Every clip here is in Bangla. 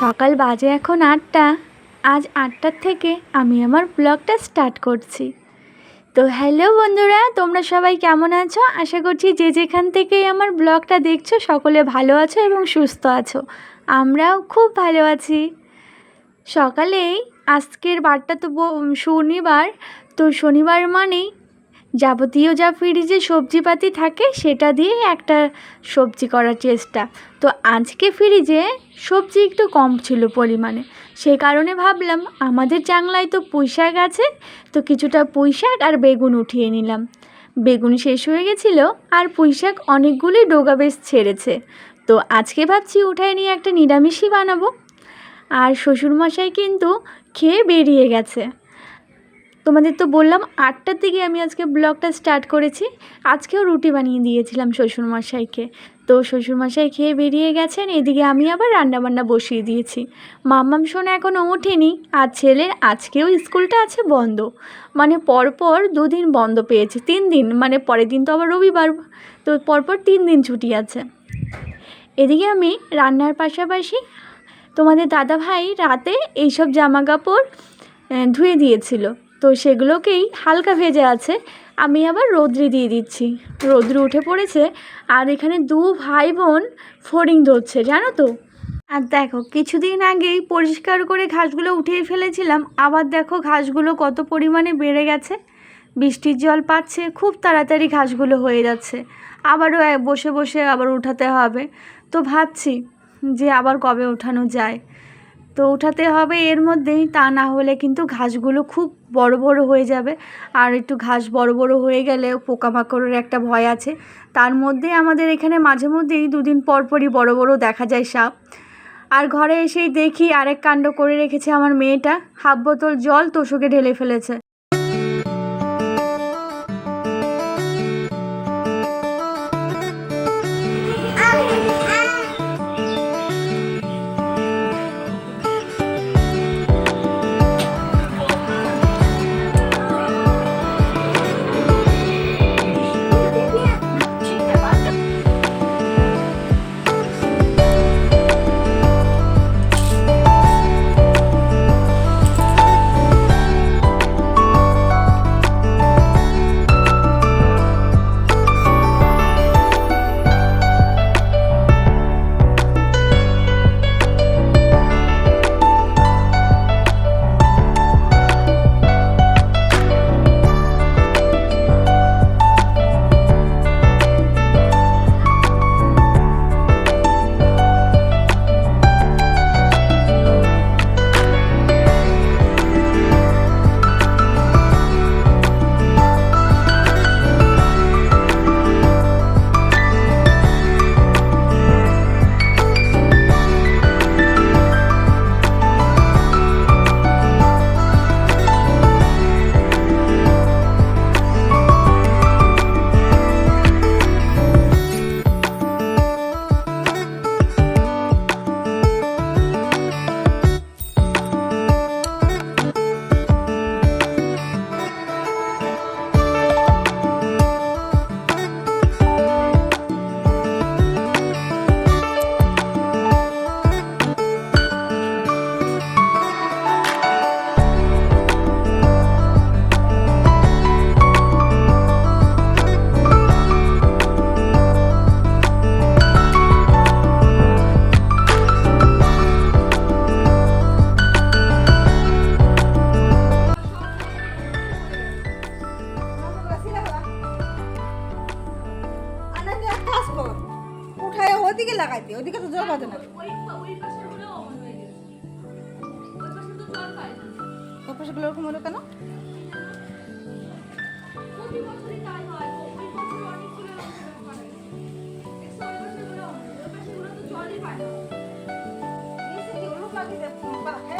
সকাল বাজে এখন আটটা। আজ আটটার থেকে আমি আমার ব্লগটা স্টার্ট করছি। তো হ্যালো বন্ধুরা, তোমরা সবাই কেমন আছো? আশা করছি যে যেখান থেকেই আমার ব্লগটা দেখছ, সকলে ভালো আছো এবং সুস্থ আছো। আমরাও খুব ভালো আছি। সকালেই আজকের বারটা তো শনিবার তো শনিবার মানেই যাবতীয় যা ফ্রিজে সবজিপাতি থাকে, সেটা দিয়ে একটা সবজি করার চেষ্টা। তো আজকে ফ্রিজে সবজি একটু কম ছিল পরিমাণে। সেই কারণে ভাবলাম, আমাদের জাংলায় তো পুঁই শাক আছে, তো কিছুটা পুঁই শাক আর বেগুন উঠিয়ে নিলাম। বেগুন শেষ হয়ে গেছিল, আর পুঁই শাক অনেকগুলোই ডোগা বেশ ছেড়েছে। তো আজকে ভাবছি উঠায় নিয়ে একটা নিরামিষই বানাবো। আর শ্বশুরমশাই কিন্তু খেয়ে বেরিয়ে গেছে। তোমাদের তো বললাম আটটার দিকে আমি আজকে ব্লগটা স্টার্ট করেছি। আজকেও রুটি বানিয়ে দিয়েছিলাম শ্বশুরমশাইকে। তো শ্বশুরমশাই খেয়ে বেরিয়ে গেছেন, এদিকে আমি আবার রান্নাবান্না বসিয়ে দিয়েছি। মাম্মাম শোনা এখনও ওঠেনি, আর ছেলের আজকেও স্কুলটা আছে বন্ধ। মানে পরপর দুদিন বন্ধ পেয়েছে, তিন দিন মানে পরের দিন তো আবার রবিবার, তো পরপর তিন দিন ছুটি আছে। এদিকে আমি রান্নার পাশাপাশি তোমাদের দাদা ভাই রাতে এইসব জামা কাপড় ধুয়ে দিয়েছিল। তো সেগুলোকেই হালকা ভেজে আছে। আমি আবার রৌদ্রে দিয়ে দিচ্ছি। রৌদ্র উঠে পড়েছে আর এখানে দু ভাই বোন ফড়িং ধরছে, জানো তো? আর দেখো, কিছুদিন আগেই পরিষ্কার করে ঘাসগুলো উঠিয়ে ফেলেছিলাম, আবার দেখো ঘাসগুলো কত পরিমাণে বেড়ে গেছে। বৃষ্টির জল পাচ্ছে, খুব তাড়াতাড়ি ঘাসগুলো হয়ে যাচ্ছে। আবারও বসে বসে আবার উঠাতে হবে। তো ভাবছি যে আবার কবে ওঠানো যায়। তো উঠাতে হবে, এর মধ্যেই তা না হলে কিন্তু ঘাসগুলো খুব বড় বড় হয়ে যাবে। আর একটু ঘাস বড় বড় হয়ে গেলে পোকামাকড়ের একটা ভয় আছে। তার মধ্যে আমাদের এখানে মাঝে মধ্যেই দুদিন পরপরই বড় বড় দেখা যায় সাপ। আর ঘরে এসেই দেখি আরেক কাণ্ড করে রেখেছে আমার মেয়েটা। হাফ বোতল জল তোষকে ঢেলে ফেলেছে। ওদিকে লাগাইতে ওদিকে তো জল বাঁধে না। ওই পাশেগুলো ওরকম হলো কেন? দাঁড়া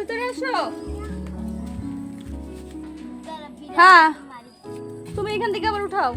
দেখছ হ্যাঁ। তুমি এখান থেকে আবার উঠাও।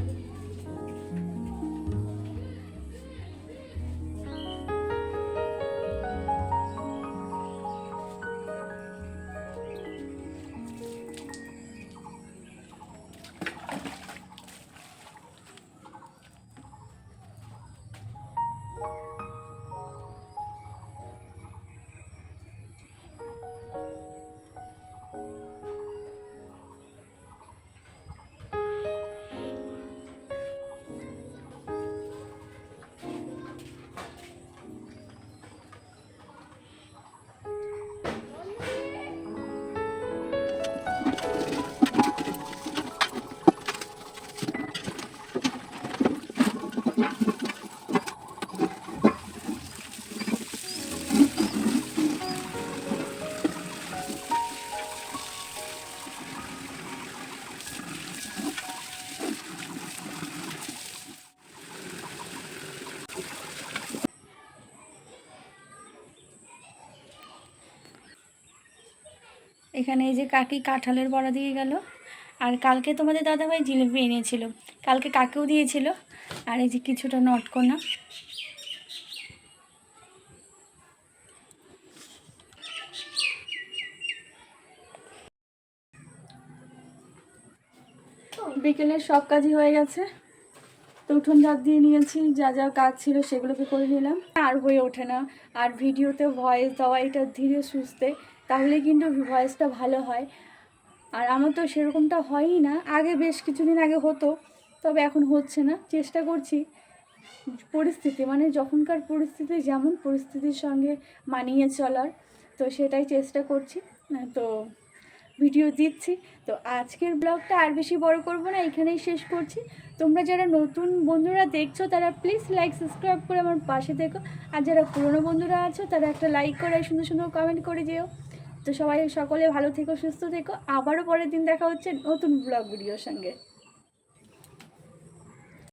এখানে এই যে কাকি কাঁঠালের বড়া দিয়ে গেল। আর কালকে তোমাদের দাদাভাই জিলিপি এনেছিল। কালকে কাকেও দিয়েছিল। আর এই যে কিছুটা নটকোনা। বিকেলের সব কাজই হয়ে গেছে। তো উঠোন ঝাড় দিয়ে নিয়েছি। যা যা কাজ ছিল সেগুলোকে করে নিলাম। আর হয়ে ওঠে না। আর ভিডিওতে ভয়েস দেওয়া এটা ধীরে সুস্থে তাহলে কিন্তু ভয়েসটা ভালো হয়। আর আমার তো সেরকমটা হয়ই না। আগে বেশ কিছুদিন আগে হতো, তবে এখন হচ্ছে না। চেষ্টা করছি পরিস্থিতি মানে যখনকার পরিস্থিতি যেমন পরিস্থিতির সঙ্গে মানিয়ে চলার, তো সেটাই চেষ্টা করছি। তো ভিডিও দিচ্ছি। তো আজকের ব্লগটা আর বেশি বড় করব না, এখানেই শেষ করছি। তোমরা যারা নতুন বন্ধুরা দেখছ, তারা প্লিজ লাইক সাবস্ক্রাইব করে আমার পাশে দেখো আর যারা পুরনো বন্ধুরা আছো, তারা একটা লাইক করে, সুন্দর সুন্দর কমেন্ট করে যেও। তো সবাই সকলে ভালো থেকো, সুস্থ থেকো। আবারও পরের দিন দেখা হচ্ছে নতুন ব্লগ ভিডিওর সঙ্গে।